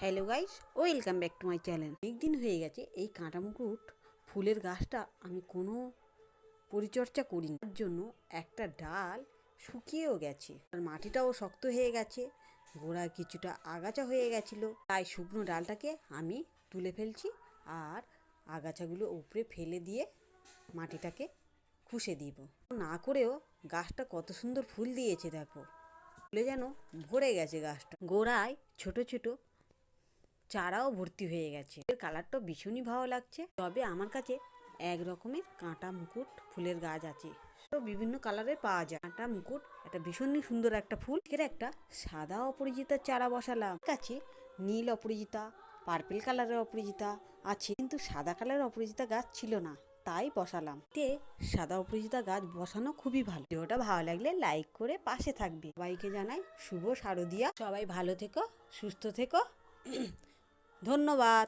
Hello guys, welcome back to my channel. অনেকদিন হয়ে গেছে, এই কাঁটা মুকুট ফুলের গাছটা আমি কোনো পরিচর্যা করিনি। তার জন্য একটা ডাল শুকিয়েও গেছে। আর মাটিটাও শক্ত হয়ে গেছে, গোড়া কিছুটা আগাছা হয়ে গেছিল। তাই শুকনো ডালটাকে আমি তুলে ফেলছি আর আগাছাগুলো উপরে ফেলে দিয়ে মাটিটাকে খুশে দিব। না করেও গাছটা কত সুন্দর ফুল দিয়েছে, দেখো। ফুলে যেন ভরে গেছে গাছটা। গোড়ায় ছোট ছোট চারাও ভর্তি হয়ে গেছে। এর কালারটা ভীষণই ভালো লাগছে। তবে আমার কাছে এক রকমের কাঁটা মুকুট ফুলের গাছ আছে। তো বিভিন্ন কালারের পাওয়া যায়। কাঁটা মুকুট একটা ভীষণই সুন্দর একটা ফুল। এর একটা সাদা অপরাজিতার চারা বসালাম। কাছে নীল অপরাজিতা পার্পেল কালারের অপরাজিতা আছে। কিন্তু সাদা কালারের অপরাজিতা গাছ ছিল না। তাই বসালাম। তে সাদা অপরাজিতা গাছ বসানো খুবই ভালো। ভিডিওটা ভালো লাগলে লাইক করে পাশে থাকবে। সবাইকে জানাই শুভ শারদিয়া। সবাই ভালো থেকো, সুস্থ থেকো। ধন্যবাদ।